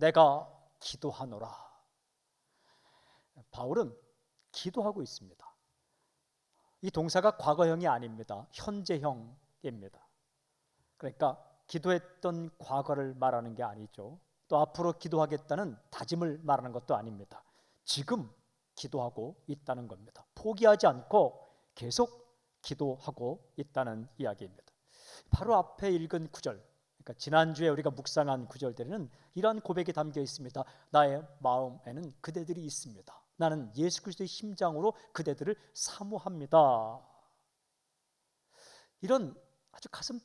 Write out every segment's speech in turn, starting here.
내가 기도하노라. 바울은 기도하고 있습니다. 이 동사가 과거형이 아닙니다. 현재형입니다. 그러니까 기도했던 과거를 말하는 게 아니죠. 또 앞으로 기도하겠다는 다짐을 말하는 것도 아닙니다. 지금 기도하고 있다는 겁니다. 포기하지 않고 계속 기도하고 있다는 이야기입니다. 바로 앞에 읽은 구절, 그러니까 지난주에 우리가 묵상한 구절들에는 이러한 고백이 담겨 있습니다. 나의 마음에는 그대들이 있습니다. 나는 예수 그리스도의 심장으로 그대들을 사모합니다. 이런 아주 가슴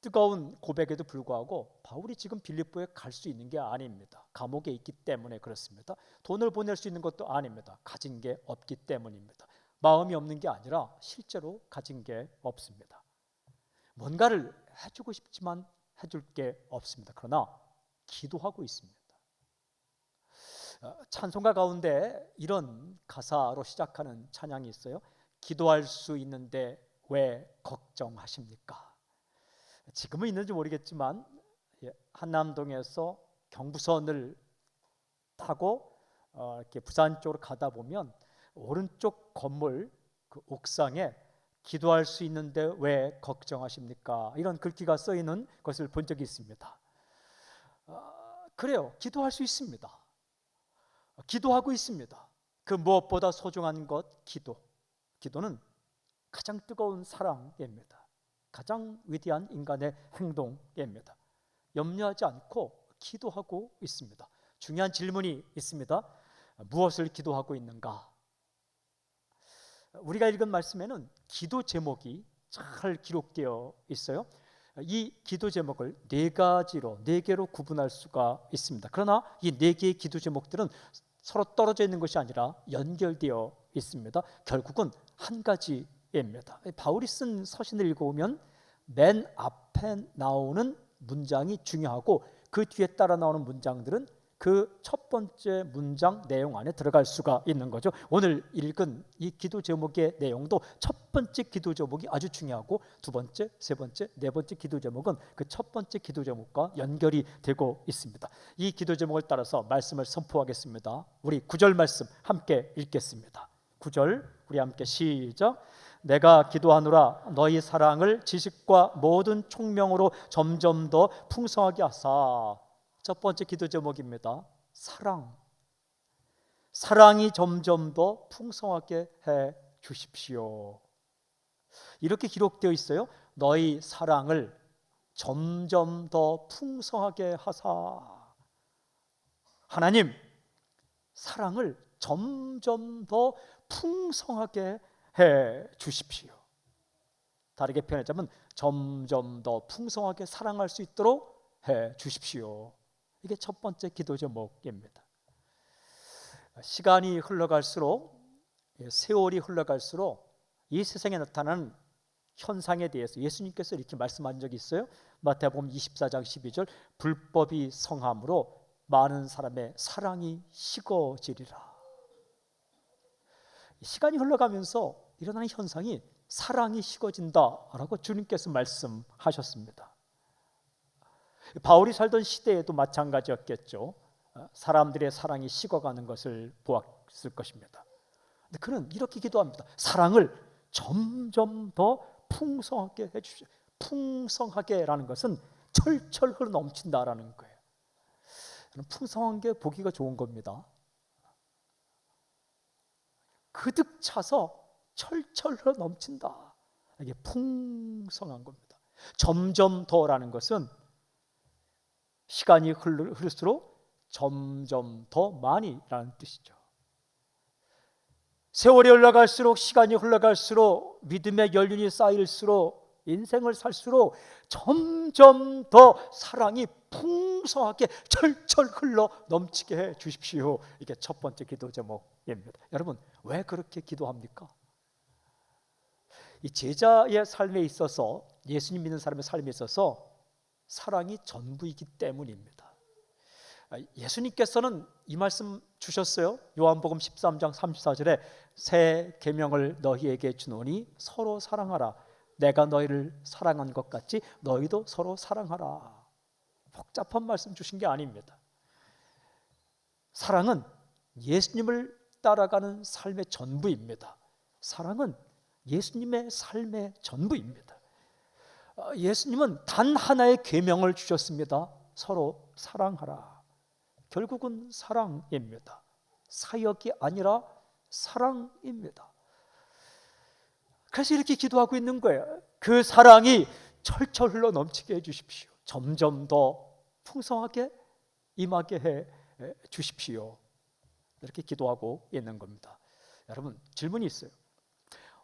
뜨거운 고백에도 불구하고 바울이 지금 빌립보에 갈 수 있는 게 아닙니다. 감옥에 있기 때문에 그렇습니다. 돈을 보낼 수 있는 것도 아닙니다. 가진 게 없기 때문입니다. 마음이 없는 게 아니라 실제로 가진 게 없습니다. 뭔가를 해주고 싶지만 해줄 게 없습니다. 그러나 기도하고 있습니다. 어, 찬송가 가운데 이런 가사로 시작하는 찬양이 있어요. 기도할 수 있는데 왜 걱정하십니까? 지금은 있는지 모르겠지만 예, 한남동에서 경부선을 타고 어, 이렇게 부산 쪽으로 가다 보면 오른쪽 건물 그 옥상에 기도할 수 있는데 왜 걱정하십니까? 이런 글귀가 써 있는 것을 본 적이 있습니다. 어, 그래요. 기도할 수 있습니다. 기도하고 있습니다. 그 무엇보다 소중한 것 기도. 기도는 가장 뜨거운 사랑입니다. 가장 위대한 인간의 행동입니다. 염려하지 않고 기도하고 있습니다. 중요한 질문이 있습니다. 무엇을 기도하고 있는가? 우리가 읽은 말씀에는 기도 제목이 잘 기록되어 있어요. 이 기도 제목을 네 가지로 네 개로 구분할 수가 있습니다. 그러나 이 네 개의 기도 제목들은 서로 떨어져 있는 것이 아니라 연결되어 있습니다. 결국은 한 가지 입니다. 바울이 쓴 서신을 읽어보면 맨 앞에 나오는 문장이 중요하고 그 뒤에 따라 나오는 문장들은 그 첫 번째 문장 내용 안에 들어갈 수가 있는 거죠. 오늘 읽은 이 기도 제목의 내용도 첫 번째 기도 제목이 아주 중요하고 두 번째, 세 번째, 네 번째 기도 제목은 그 첫 번째 기도 제목과 연결이 되고 있습니다. 이 기도 제목을 따라서 말씀을 선포하겠습니다. 우리 구절 말씀 함께 읽겠습니다. 구절 우리 함께 시작. 내가 기도하노라 너희 사랑을 지식과 모든 총명으로 점점 더 풍성하게 하사. 첫 번째 기도 제목입니다. 사랑. 사랑이 점점 더 풍성하게 해 주십시오. 이렇게 기록되어 있어요. 너희 사랑을 점점 더 풍성하게 하사. 하나님, 사랑을 점점 더 풍성하게 해 주십시오. 다르게 표현하자면 점점 더 풍성하게 사랑할 수 있도록 해 주십시오. 이게 첫 번째 기도 제목입니다. 시간이 흘러갈수록 예, 세월이 흘러갈수록 이 세상에 나타나는 현상에 대해서 예수님께서 이렇게 말씀한 적이 있어요. 마태복음 24장 12절 불법이 성함으로 많은 사람의 사랑이 식어지리라. 시간이 흘러가면서 일어나는 현상이 사랑이 식어진다라고 주님께서 말씀하셨습니다. 바울이 살던 시대에도 마찬가지였겠죠. 사람들의 사랑이 식어가는 것을 보았을 것입니다. 근데 그는 이렇게 기도합니다. 사랑을 점점 더 풍성하게 해주십시오. 풍성하게라는 것은 철철 흘러 넘친다라는 거예요. 풍성한 게 보기가 좋은 겁니다. 그득 차서 철철 흘러 넘친다. 이게 풍성한 겁니다. 점점 더라는 것은 시간이 흐를수록 점점 더 많이라는 뜻이죠. 세월이 흘러갈수록 시간이 흘러갈수록 믿음의 연륜이 쌓일수록 인생을 살수록 점점 더 사랑이 풍성하게 철철 흘러 넘치게 해 주십시오. 이게 첫 번째 기도 제목입니다. 여러분 왜 그렇게 기도합니까? 이 제자의 삶에 있어서 예수님 믿는 사람의 삶에 있어서 사랑이 전부이기 때문입니다. 예수님께서는 이 말씀 주셨어요. 요한복음 13장 34절에 새 계명을 너희에게 주노니 서로 사랑하라. 내가 너희를 사랑한 것 같이 너희도 서로 사랑하라. 복잡한 말씀 주신 게 아닙니다. 사랑은 예수님을 따라가는 삶의 전부입니다. 사랑은 예수님의 삶의 전부입니다. 어, 예수님은 단 하나의 계명을 주셨습니다. 서로 사랑하라. 결국은 사랑입니다. 사역이 아니라 사랑입니다. 그래서 이렇게 기도하고 있는 거예요. 그 사랑이 철철 흘러 넘치게 해 주십시오. 점점 더 풍성하게 임하게 해 주십시오. 이렇게 기도하고 있는 겁니다. 여러분 질문이 있어요.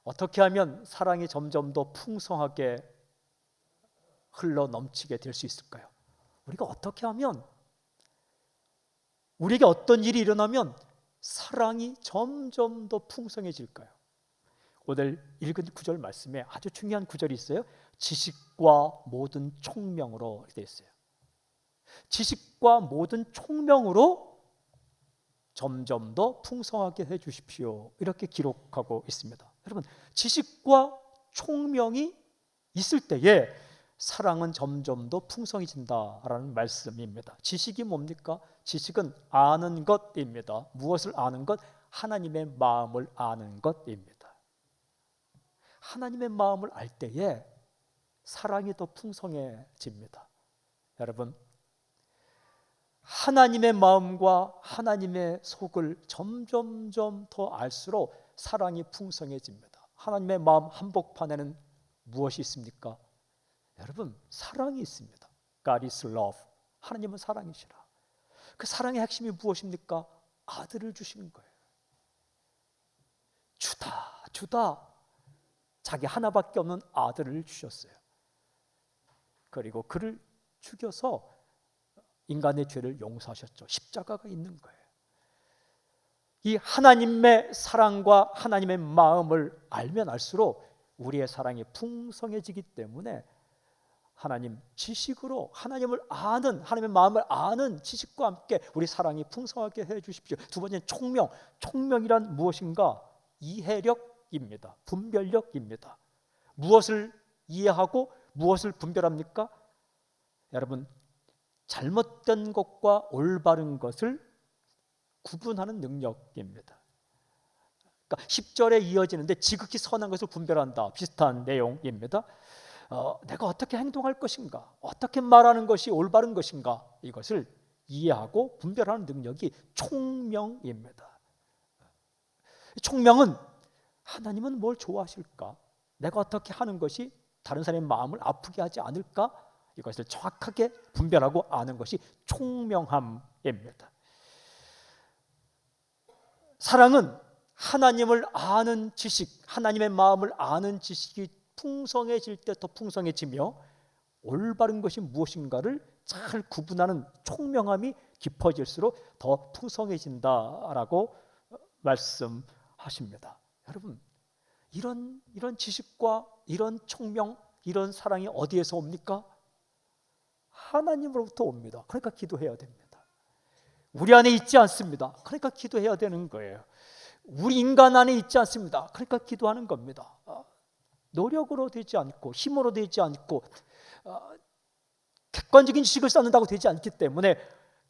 어떻게 하면 사랑이 점점 더 풍성하게 흘러 넘치게 될 수 있을까요? 우리가 어떻게 하면 우리에게 어떤 일이 일어나면 사랑이 점점 더 풍성해질까요? 오늘 읽은 구절 말씀에 아주 중요한 구절이 있어요. 지식과 모든 총명으로 되어 있어요. 지식과 모든 총명으로 점점 더 풍성하게 해 주십시오. 이렇게 기록하고 있습니다. 여러분, 지식과 총명이 있을 때에 사랑은 점점 더 풍성해진다라는 말씀입니다. 지식이 뭡니까? 지식은 아는 것입니다. 무엇을 아는 것? 하나님의 마음을 아는 것입니다. 하나님의 마음을 알 때에 사랑이 더 풍성해집니다. 여러분, 하나님의 마음과 하나님의 속을 점점점 더 알수록 사랑이 풍성해집니다. 하나님의 마음 한복판에는 무엇이 있습니까? 여러분, 사랑이 있습니다. God is love. 하나님은 사랑이시라. 그 사랑의 핵심이 무엇입니까? 아들을 주시는 거예요. 주다, 주다. 자기 하나밖에 없는 아들을 주셨어요. 그리고 그를 죽여서 인간의 죄를 용서하셨죠. 십자가가 있는 거예요. 이 하나님의 사랑과 하나님의 마음을 알면 알수록 우리의 사랑이 풍성해지기 때문에 하나님 지식으로 하나님을 아는 하나님의 마음을 아는 지식과 함께 우리 사랑이 풍성하게 해 주십시오. 두 번째 총명. 총명이란 무엇인가? 이해력입니다. 분별력입니다. 무엇을 이해하고 무엇을 분별합니까? 여러분 잘못된 것과 올바른 것을 구분하는 능력입니다. 그러니까 10절에 이어지는데 지극히 선한 것을 분별한다. 비슷한 내용입니다. 어, 내가 어떻게 행동할 것인가, 어떻게 말하는 것이 올바른 것인가 이것을 이해하고 분별하는 능력이 총명입니다. 총명은 하나님은 뭘 좋아하실까? 내가 어떻게 하는 것이 다른 사람의 마음을 아프게 하지 않을까? 이것을 정확하게 분별하고 아는 것이 총명함입니다. 사랑은 하나님을 아는 지식, 하나님의 마음을 아는 지식이 풍성해질 때 더 풍성해지며 올바른 것이 무엇인가를 잘 구분하는 총명함이 깊어질수록 더 풍성해진다라고 말씀하십니다. 여러분, 이런 이런 지식과 이런 총명, 이런 사랑이 어디에서 옵니까? 하나님으로부터 옵니다. 그러니까 기도해야 됩니다. 우리 안에 있지 않습니다. 그러니까 기도해야 되는 거예요. 우리 인간 안에 있지 않습니다. 그러니까 기도하는 겁니다. 노력으로 되지 않고 힘으로 되지 않고 어, 객관적인 지식을 쌓는다고 되지 않기 때문에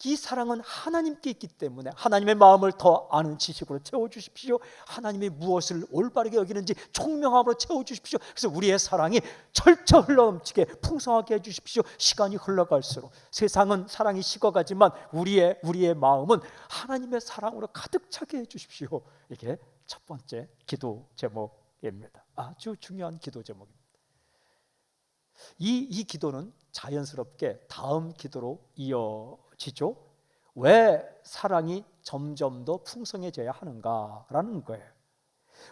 이 사랑은 하나님께 있기 때문에 하나님의 마음을 더 아는 지식으로 채워 주십시오. 하나님이 무엇을 올바르게 여기는지 총명함으로 채워 주십시오. 그래서 우리의 사랑이 철철 흘러 넘치게 풍성하게 해 주십시오. 시간이 흘러갈수록 세상은 사랑이 식어가지만 우리의 우리의 마음은 하나님의 사랑으로 가득 차게 해 주십시오. 이게 첫 번째 기도 제목입니다. 아주 중요한 기도 제목입니다. 이, 이 기도는 자연스럽게 다음 기도로 이어지죠. 왜 사랑이 점점 더 풍성해져야 하는가라는 거예요.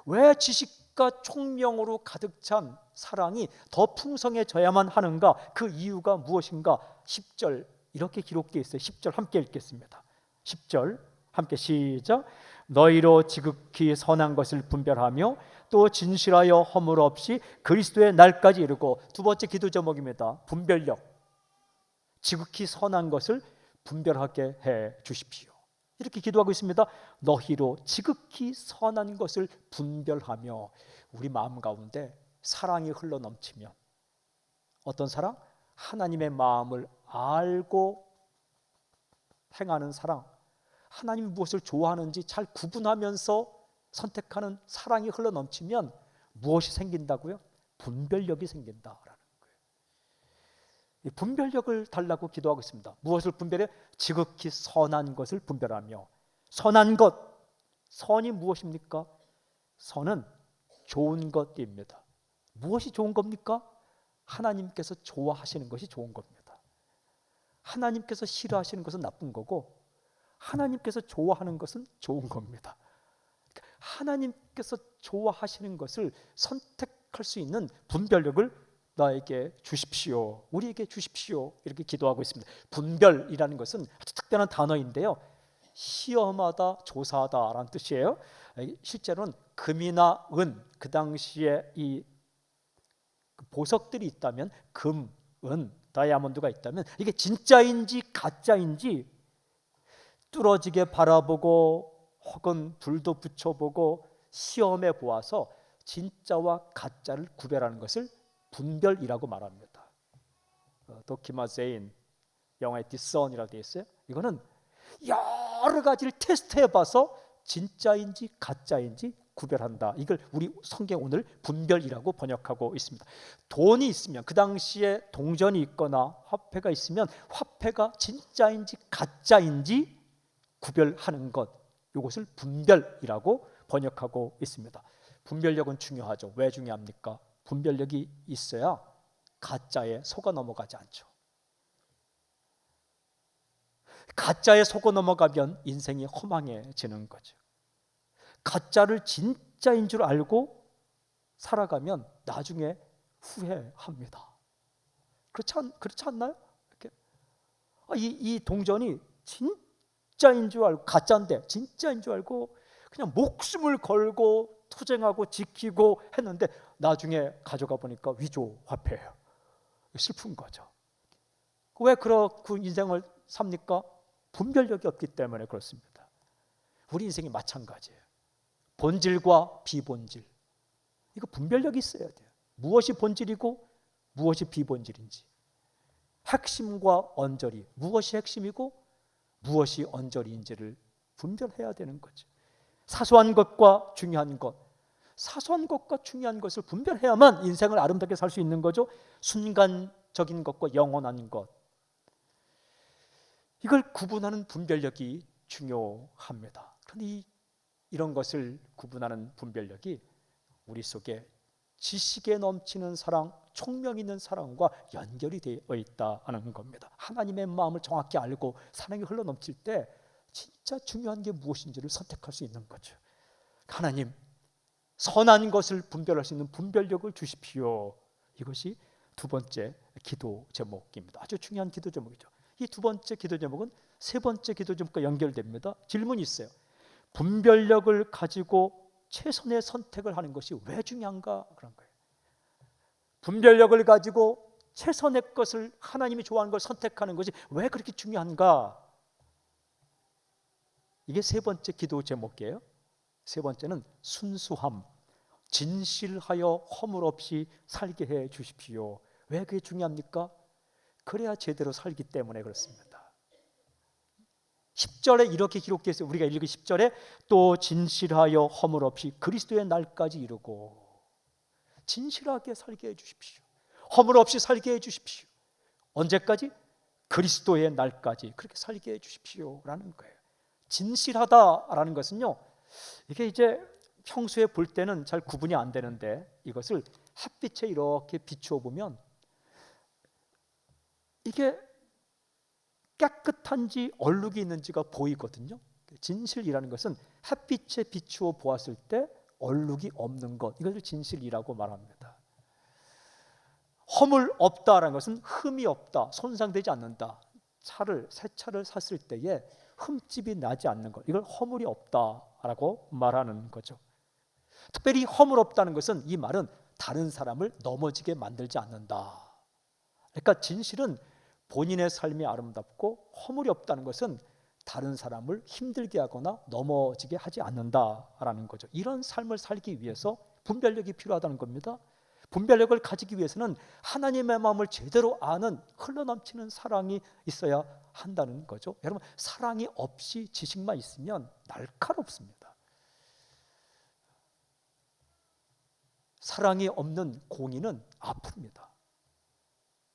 왜 지식과 총명으로 가득 찬 사랑이 더 풍성해져야만 하는가? 그 이유가 무엇인가? 10절 이렇게 기록되어 있어요. 10절 함께 읽겠습니다. 10절 함께 시작. 너희로 지극히 선한 것을 분별하며 또 진실하여 허물 없이 그리스도의 날까지 이르고 두 번째 기도 제목입니다. 분별력. 지극히 선한 것을 분별하게 해 주십시오. 이렇게 기도하고 있습니다. 너희로 지극히 선한 것을 분별하며 우리 마음 가운데 사랑이 흘러 넘치면 어떤 사랑? 하나님의 마음을 알고 행하는 사랑, 하나님이 무엇을 좋아하는지 잘 구분하면서 선택하는 사랑이 흘러 넘치면 무엇이 생긴다고요? 분별력이 생긴다라는 거예요. 이 분별력을 달라고 기도하고 있습니다. 무엇을 분별해? 지극히 선한 것을 분별하며 선한 것 선이 무엇입니까? 선은 좋은 것입니다. 무엇이 좋은 겁니까? 하나님께서 좋아하시는 것이 좋은 겁니다. 하나님께서 싫어하시는 것은 나쁜 거고 하나님께서 좋아하는 것은 좋은 겁니다. 하나님께서 좋아하시는 것을 선택할 수 있는 분별력을 나에게 주십시오. 우리에게 주십시오. 이렇게 기도하고 있습니다. 분별이라는 것은 아주 특별한 단어인데요. 시험하다, 조사하다라는 뜻이에요. 실제로는 금이나 은, 그 당시에 이 보석들이 있다면 금, 은, 다이아몬드가 있다면 이게 진짜인지 가짜인지 뚫어지게 바라보고 혹은 불도 붙여보고 시험해 보아서 진짜와 가짜를 구별하는 것을 분별이라고 말합니다. 어, 도키마 제인 영화의 디선이라고 되어 있어요. 이거는 여러 가지를 테스트해 봐서 진짜인지 가짜인지 구별한다. 이걸 우리 성경 오늘 분별이라고 번역하고 있습니다. 돈이 있으면 그 당시에 동전이 있거나 화폐가 있으면 화폐가 진짜인지 가짜인지 구별하는 것. 이것을 분별이라고 번역하고 있습니다. 분별력은 중요하죠. 왜 중요합니까? 분별력이 있어야 가짜에 속아 넘어가지 않죠. 가짜에 속아 넘어가면 인생이 허망해지는 거죠. 가짜를 진짜인 줄 알고 살아가면 나중에 후회합니다. 그렇지, 않, 그렇지 않나요? 아, 이, 이 동전이 진 짜인 줄 알고 가짜인데 진짜인 줄 알고 그냥 목숨을 걸고 투쟁하고 지키고 했는데 나중에 가져가 보니까 위조 화폐예요. 슬픈 거죠. 왜 그렇게 인생을 삽니까? 분별력이 없기 때문에 그렇습니다. 우리 인생이 마찬가지예요. 본질과 비본질. 이거 분별력이 있어야 돼요. 무엇이 본질이고 무엇이 비본질인지. 핵심과 언저리, 무엇이 핵심이고 무엇이 언저리인지를 분별해야 되는 거죠. 사소한 것과 중요한 것, 사소한 것과 중요한 것을 분별해야만 인생을 아름답게 살 수 있는 거죠. 순간적인 것과 영원한 것. 이걸 구분하는 분별력이 중요합니다. 그런데 이, 이런 것을 구분하는 분별력이 우리 속에 지식에 넘치는 사랑, 총명 있는 사랑과 연결이 되어 있다는 겁니다. 하나님의 마음을 정확히 알고 사랑이 흘러 넘칠 때 진짜 중요한 게 무엇인지를 선택할 수 있는 거죠. 하나님, 선한 것을 분별할 수 있는 분별력을 주십시오. 이것이 두 번째 기도 제목입니다. 아주 중요한 기도 제목이죠. 이 두 번째 기도 제목은 세 번째 기도 제목과 연결됩니다. 질문이 있어요. 분별력을 가지고 최선의 선택을 하는 것이 왜 중요한가 그런 거예요. 분별력을 가지고 최선의 것을 하나님이 좋아하는 걸 선택하는 것이 왜 그렇게 중요한가? 이게 세 번째 기도 제목이에요. 세 번째는 순수함, 진실하여 허물 없이 살게 해 주십시오. 왜 그게 중요합니까? 그래야 제대로 살기 때문에 그렇습니다. 10절에 이렇게 기록되어. 우리가 읽은 10절에 또 진실하여 허물 없이 그리스도의 날까지 이루고 진실하게 살게 해 주십시오. 허물 없이 살게 해 주십시오. 언제까지? 그리스도의 날까지 그렇게 살게 해 주십시오라는 거예요. 진실하다라는 것은요. 이게 이제 평소에 볼 때는 잘 구분이 안 되는데 이것을 햇빛에 이렇게 비추어 보면 이게 깨끗한지 얼룩이 있는지가 보이거든요. 진실이라는 것은 햇빛에 비추어 보았을 때 얼룩이 없는 것 이것을 진실이라고 말합니다. 허물 없다라는 것은 흠이 없다, 손상되지 않는다. 차를 새 차를 샀을 때에 흠집이 나지 않는 것 이걸 허물이 없다라고 말하는 거죠. 특별히 허물 없다는 것은 이 말은 다른 사람을 넘어지게 만들지 않는다. 그러니까 진실은 본인의 삶이 아름답고 허물이 없다는 것은 다른 사람을 힘들게 하거나 넘어지게 하지 않는다라는 거죠. 이런 삶을 살기 위해서 분별력이 필요하다는 겁니다. 분별력을 가지기 위해서는 하나님의 마음을 제대로 아는 흘러넘치는 사랑이 있어야 한다는 거죠. 여러분 사랑이 없이 지식만 있으면 날카롭습니다. 사랑이 없는 공의는 아픕니다.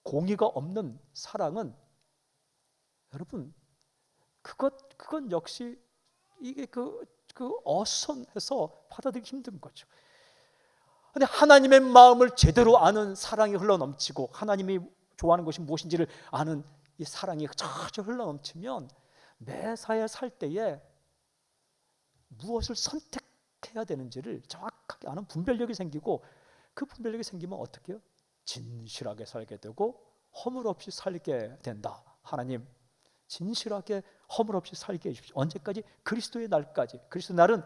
공의가 없는 사랑은 여러분 그것 그건 역시 이게 그, 그 어선해서 받아들이기 힘든 거죠. 근데 하나님의 마음을 제대로 아는 사랑이 흘러넘치고 하나님이 좋아하는 것이 무엇인지를 아는 이 사랑이 저저 흘러넘치면 매사에 살 때에 무엇을 선택해야 되는지를 정확하게 아는 분별력이 생기고 그 분별력이 생기면 어떻게 요 진실하게 살게 되고 허물 없이 살게 된다. 하나님 진실하게 허물 없이 살게 해주십시오. 언제까지? 그리스도의 날까지. 그리스도 날은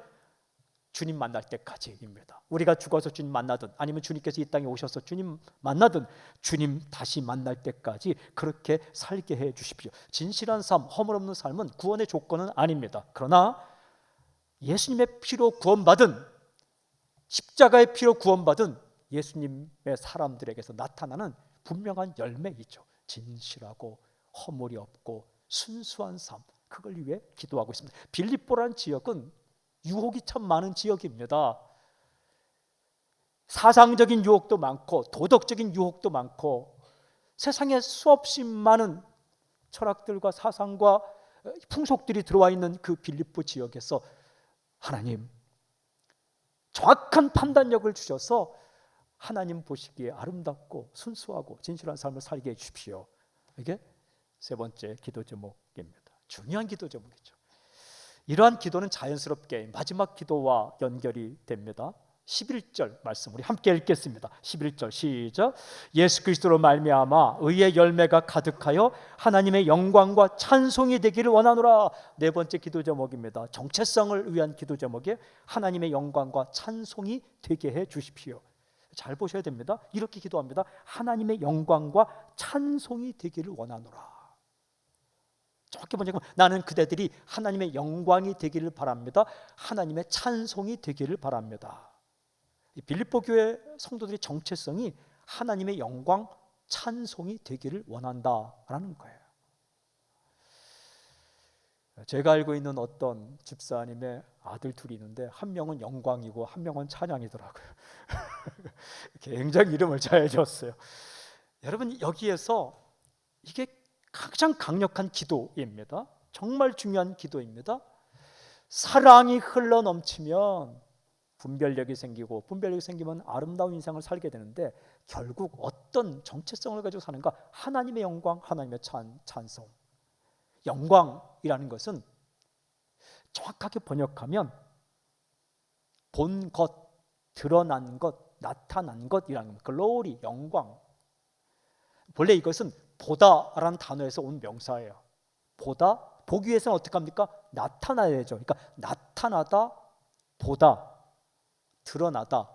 주님 만날 때까지입니다. 우리가 죽어서 주님 만나든 아니면 주님께서 이 땅에 오셔서 주님 만나든 주님 다시 만날 때까지 그렇게 살게 해 주십시오. 진실한 삶, 허물 없는 삶은 구원의 조건은 아닙니다. 그러나 예수님의 피로 구원받은 십자가의 피로 구원받은 예수님의 사람들에게서 나타나는 분명한 열매이죠. 진실하고 허물이 없고 순수한 삶 그걸 위해 기도하고 있습니다. 빌립보라는 지역은 유혹이 참 많은 지역입니다. 사상적인 유혹도 많고 도덕적인 유혹도 많고 세상에 수없이 많은 철학들과 사상과 풍속들이 들어와 있는 그 빌립보 지역에서 하나님 정확한 판단력을 주셔서 하나님 보시기에 아름답고 순수하고 진실한 삶을 살게 해 주십시오. 이게 세 번째 기도 제목입니다. 중요한 기도 제목이죠. 이러한 기도는 자연스럽게 마지막 기도와 연결이 됩니다. 11절 말씀 우리 함께 읽겠습니다. 11절 시작. 예수 그리스도로 말미암아 의의 열매가 가득하여 하나님의 영광과 찬송이 되기를 원하노라. 네 번째 기도 제목입니다. 정체성을 위한 기도 제목에 하나님의 영광과 찬송이 되게 해 주십시오. 잘 보셔야 됩니다. 이렇게 기도합니다. 하나님의 영광과 찬송이 되기를 원하노라. 정확히 보자면 나는 그대들이 하나님의 영광이 되기를 바랍니다. 하나님의 찬송이 되기를 바랍니다. 빌립보 교회 성도들의 정체성이 하나님의 영광, 찬송이 되기를 원한다라는 거예요. 제가 알고 있는 어떤 집사님의 아들 둘이 있는데 한 명은 영광이고 한 명은 찬양이더라고요. 굉장히 이름을 잘 지었어요. 여러분 여기에서 이게 가장 강력한 기도입니다. 정말 중요한 기도입니다. 사랑이 흘러 넘치면 분별력이 생기고 분별력이 생기면 아름다운 인생을 살게 되는데 결국 어떤 정체성을 가지고 사는가? 하나님의 영광, 하나님의 찬, 찬송. 영광이라는 것은 정확하게 번역하면 본 것, 드러난 것, 나타난 것이라는 겁니다. 글로리, 영광. 본래 이것은 보다라는 단어에서 온 명사예요. 보다, 보기 위해서는 어떻게 합니까? 나타나야죠. 그러니까 나타나다, 보다, 드러나다.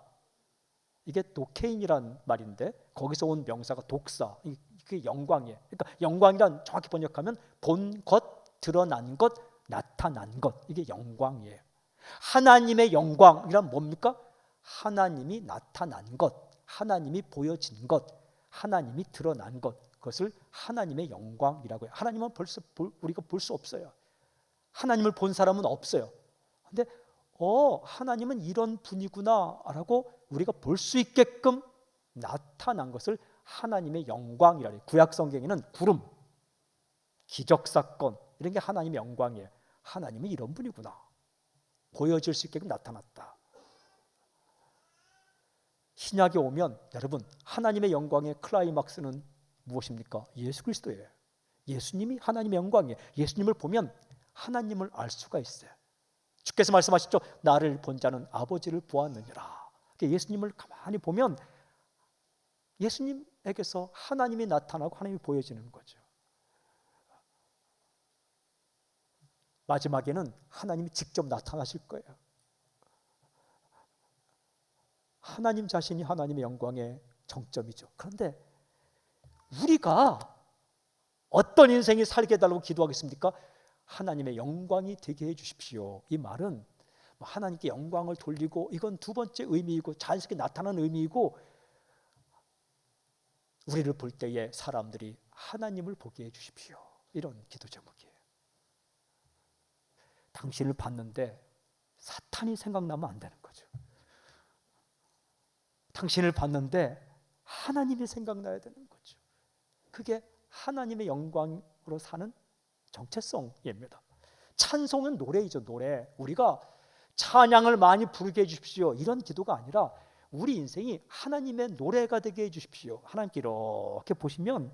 이게 도케인이란 말인데 거기서 온 명사가 독사. 이게 영광이에요. 그러니까 영광이란 정확히 번역하면 본 것, 드러난 것, 나타난 것. 이게 영광이에요. 하나님의 영광이란 뭡니까? 하나님이 나타난 것, 하나님이 보여진 것, 하나님이 드러난 것. 그것을 하나님의 영광이라고 해요. 하나님은 벌써 우리가 볼 수 없어요. 하나님을 본 사람은 없어요. 근데 어, 하나님은 이런 분이구나라고 우리가 볼 수 있게끔 나타난 것을 하나님의 영광이라 해요. 구약 성경에는 구름, 기적 사건 이런 게 하나님의 영광이에요. 하나님은 이런 분이구나. 보여질 수 있게끔 나타났다. 신약에 오면 여러분 하나님의 영광의 클라이막스는 무엇입니까? 예수 그리스도예요. 예수님이 하나님의 영광이에요. 예수님을 보면 하나님을 알 수가 있어요. 주께서 말씀하셨죠. 나를 본 자는 아버지를 보았느니라. 그러니까 예수님을 가만히 보면 예수님에게서 하나님이 나타나고 하나님이 보여지는 거죠. 마지막에는 하나님이 직접 나타나실 거예요. 하나님 자신이 하나님의 영광의 정점이죠. 그런데 우리가 어떤 인생이 살게 해달라고 기도하겠습니까? 하나님의 영광이 되게 해 주십시오. 이 말은 뭐 하나님께 영광을 돌리고 이건 두 번째 의미이고 자연스럽게 나타나는 의미이고 우리를 볼 때에 사람들이 하나님을 보게 해 주십시오. 이런 기도 제목이에요. 당신을 봤는데 사탄이 생각나면 안 되는 거죠. 당신을 봤는데 하나님이 생각나야 되는 거죠. 그게 하나님의 영광으로 사는 정체성입니다. 찬송은 노래이죠, 노래. 우리가 찬양을 많이 부르게 해 주십시오. 이런 기도가 아니라 우리 인생이 하나님의 노래가 되게 해 주십시오. 하나님께 이렇게 보시면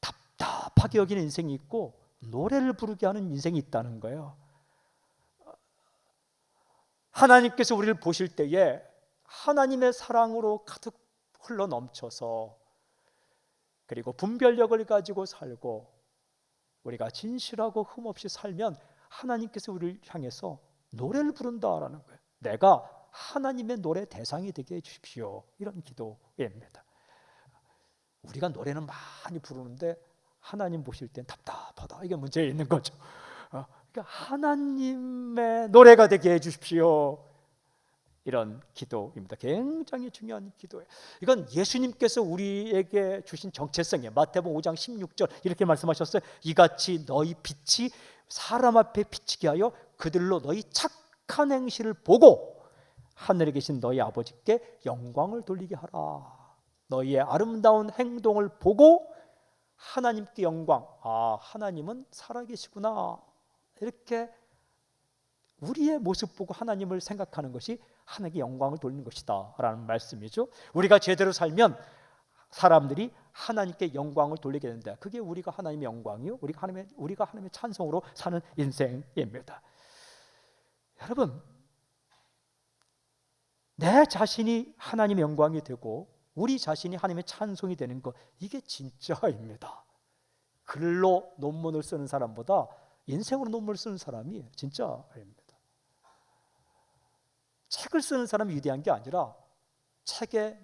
답답하게 여기는 인생이 있고 노래를 부르게 하는 인생이 있다는 거예요. 하나님께서 우리를 보실 때에 하나님의 사랑으로 가득 흘러 넘쳐서 그리고 분별력을 가지고 살고 우리가 진실하고 흠없이 살면 하나님께서 우리를 향해서 노래를 부른다라는 거예요. 내가 하나님의 노래 대상이 되게 해 주십시오. 이런 기도입니다. 우리가 노래는 많이 부르는데 하나님 보실 땐 답답하다. 이게 문제 있는 거죠. 어, 그러니까 하나님의 노래가 되게 해 주십시오. 이런 기도입니다. 굉장히 중요한 기도예요. 이건 예수님께서 우리에게 주신 정체성이에요. 마태복음 5장 16절 이렇게 말씀하셨어요. 이같이 너희 빛이 사람 앞에 비치게 하여 그들로 너희 착한 행실을 보고 하늘에 계신 너희 아버지께 영광을 돌리게 하라. 너희의 아름다운 행동을 보고 하나님께 영광. 아, 하나님은 살아계시구나. 이렇게 우리의 모습 보고 하나님을 생각하는 것이 하나님께 영광을 돌리는 것이다라는 말씀이죠. 우리가 제대로 살면 사람들이 하나님께 영광을 돌리게 된다. 그게 우리가 하나님의 영광이요. 우리가 하나님의 우리가 하나님의 찬송으로 사는 인생입니다. 여러분, 내 자신이 하나님의 영광이 되고 우리 자신이 하나님의 찬송이 되는 것 이게 진짜입니다. 글로 논문을 쓰는 사람보다 인생으로 논문을 쓰는 사람이 진짜입니다. 책을 쓰는 사람이 위대한 게 아니라 책의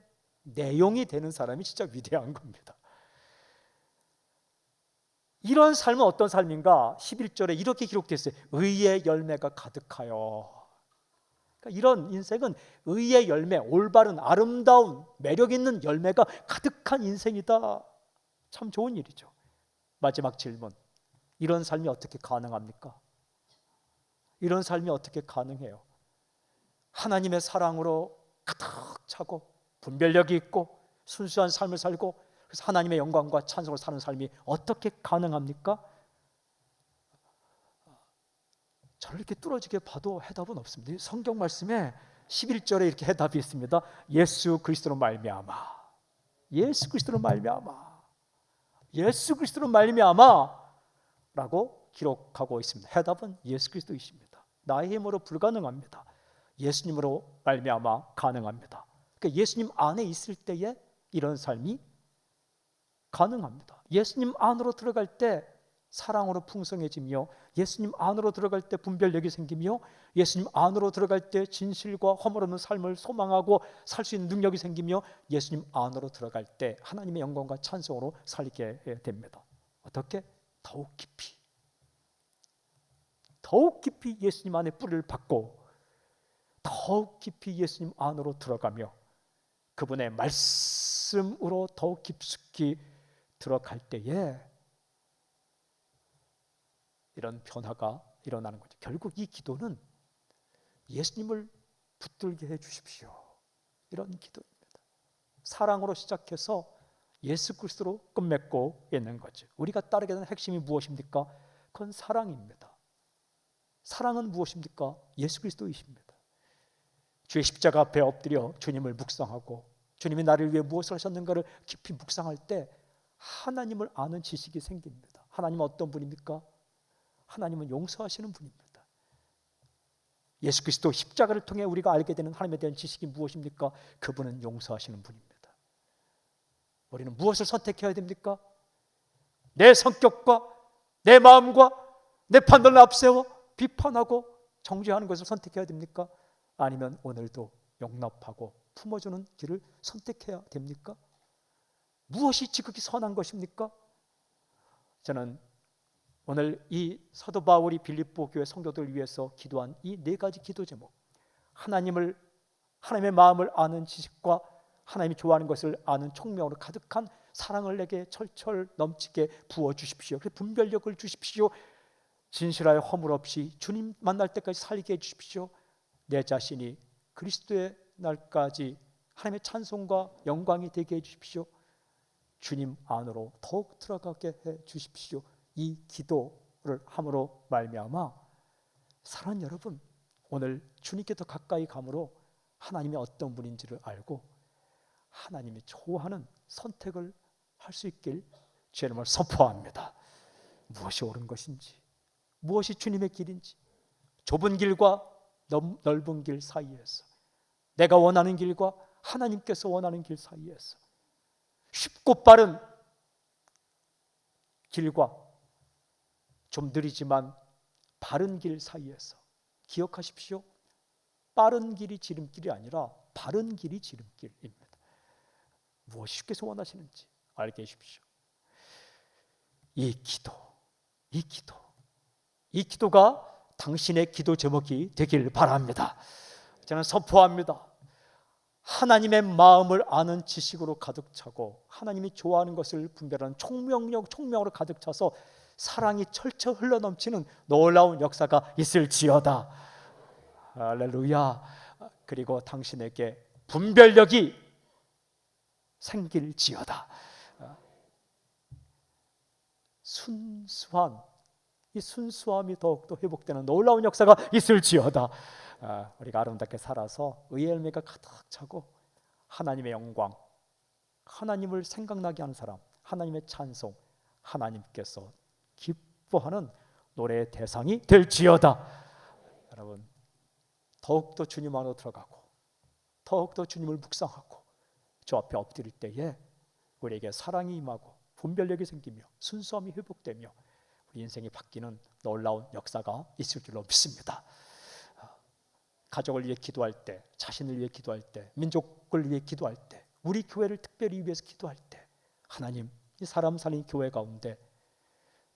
내용이 되는 사람이 진짜 위대한 겁니다. 이런 삶은 어떤 삶인가? 11절에 이렇게 기록됐어요. 의의 열매가 가득하여. 그러니까 이런 인생은 의의 열매, 올바른 아름다운 매력 있는 열매가 가득한 인생이다. 참 좋은 일이죠. 마지막 질문. 이런 삶이 어떻게 가능합니까? 이런 삶이 어떻게 가능해요? 하나님의 사랑으로 가득 차고 분별력이 있고 순수한 삶을 살고 그래서 하나님의 영광과 찬송을 사는 삶이 어떻게 가능합니까? 저를 이렇게 뚫어지게 봐도 해답은 없습니다. 성경 말씀에 11절에 이렇게 해답이 있습니다. 예수 그리스도로 말미암아. 예수 그리스도로 말미암아. 예수 그리스도로 말미암아 라고 기록하고 있습니다. 해답은 예수 그리스도이십니다. 나의 힘으로 불가능합니다. 예수님으로 말미암아 가능합니다. 그러니까 예수님 안에 있을 때에 이런 삶이 가능합니다. 예수님 안으로 들어갈 때 사랑으로 풍성해지며 예수님 안으로 들어갈 때 분별력이 생기며 예수님 안으로 들어갈 때 진실과 허물 없는 삶을 소망하고 살 수 있는 능력이 생기며 예수님 안으로 들어갈 때 하나님의 영광과 찬송으로 살게 됩니다. 어떻게? 더욱 깊이 더욱 깊이 예수님 안에 뿌리를 받고 더욱 깊이 예수님 안으로 들어가며 그분의 말씀으로 더욱 깊숙이 들어갈 때에 이런 변화가 일어나는 거죠. 결국 이 기도는 예수님을 붙들게 해 주십시오. 이런 기도입니다. 사랑으로 시작해서 예수 그리스도로 끝맺고 있는 거죠. 우리가 따르게 되는 핵심이 무엇입니까? 그건 사랑입니다. 사랑은 무엇입니까? 예수 그리스도이십니다. 주의 십자가 앞에 엎드려 주님을 묵상하고 주님이 나를 위해 무엇을 하셨는가를 깊이 묵상할 때 하나님을 아는 지식이 생깁니다. 하나님은 어떤 분입니까? 하나님은 용서하시는 분입니다. 예수 그리스도 십자가를 통해 우리가 알게 되는 하나님에 대한 지식이 무엇입니까? 그분은 용서하시는 분입니다. 우리는 무엇을 선택해야 됩니까? 내 성격과 내 마음과 내 판단을 앞세워 비판하고 정죄하는 것을 선택해야 됩니까? 아니면 오늘도 용납하고 품어주는 길을 선택해야 됩니까? 무엇이 지극히 선한 것입니까? 저는 오늘 이 사도 바울이 빌립보 교회 성도들을 위해서 기도한 이 네 가지 기도 제목 하나님을 하나님의 마음을 아는 지식과 하나님이 좋아하는 것을 아는 총명으로 가득한 사랑을 내게 철철 넘치게 부어 주십시오. 그 분별력을 주십시오. 진실하여 허물 없이 주님 만날 때까지 살게 해 주십시오. 내 자신이 그리스도의 날까지 하나님의 찬송과 영광이 되게 해 주십시오. 주님 안으로 더욱 들어가게 해 주십시오. 이 기도를 함으로 말미암아 사랑하는 여러분 오늘 주님께 더 가까이 감으로 하나님이 어떤 분인지를 알고 하나님이 좋아하는 선택을 할 수 있길 이름을 선포합니다. 무엇이 옳은 것인지 무엇이 주님의 길인지 좁은 길과 넓- 넓은 길 사이에서 내가 원하는 길과 하나님께서 원하는 길 사이에서 쉽고 빠른 길과 좀 느리지만 바른 길 사이에서 기억하십시오. 빠른 길이 지름길이 아니라 바른 길이 지름길입니다. 무엇이 주께서 원하시는지 알게 해주십시오. 이 기도, 이 기도, 이 기도가 당신의 기도 제목이 되길 바랍니다. 저는 선포합니다. 하나님의 마음을 아는 지식으로 가득 차고 하나님이 좋아하는 것을 분별하는 총명력, 총명으로 가득 차서 사랑이 철철 흘러 넘치는 놀라운 역사가 있을지어다. 할렐루야. 그리고 당신에게 분별력이 생길지어다. 순수한 이 순수함이 더욱더 회복되는 놀라운 역사가 있을지어다. 아, 우리가 아름답게 살아서 의의 열매가 가득 차고 하나님의 영광, 하나님을 생각나게 하는 사람, 하나님의 찬송, 하나님께서 기뻐하는 노래의 대상이 될지어다. 여러분 더욱더 주님 안으로 들어가고 더욱더 주님을 묵상하고 주 앞에 엎드릴 때에 우리에게 사랑이 임하고 분별력이 생기며 순수함이 회복되며 우리 인생이 바뀌는 놀라운 역사가 있을 줄로 믿습니다. 가족을 위해 기도할 때, 자신을 위해 기도할 때, 민족을 위해 기도할 때, 우리 교회를 특별히 위해서 기도할 때, 하나님 이 사람 살린 교회 가운데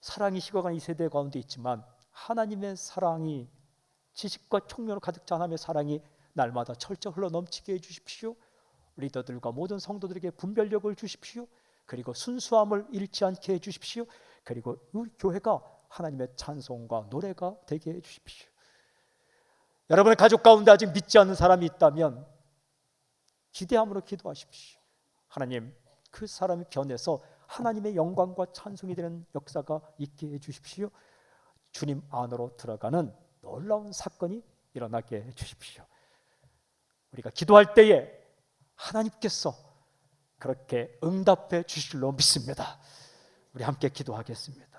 사랑이 식어간 이 세대 가운데 있지만 하나님의 사랑이 지식과 총명으로 가득 찬 하나님의 사랑이 날마다 철저 흘러 넘치게 해 주십시오. 리더들과 모든 성도들에게 분별력을 주십시오. 그리고 순수함을 잃지 않게 해 주십시오. 그리고 우리 교회가 하나님의 찬송과 노래가 되게 해 주십시오. 여러분의 가족 가운데 아직 믿지 않는 사람이 있다면 기대함으로 기도하십시오. 하나님 그 사람이 변해서 하나님의 영광과 찬송이 되는 역사가 있게 해 주십시오. 주님 안으로 들어가는 놀라운 사건이 일어나게 해 주십시오. 우리가 기도할 때에 하나님께서 그렇게 응답해 주실 로 믿습니다. 우리 함께 기도하겠습니다.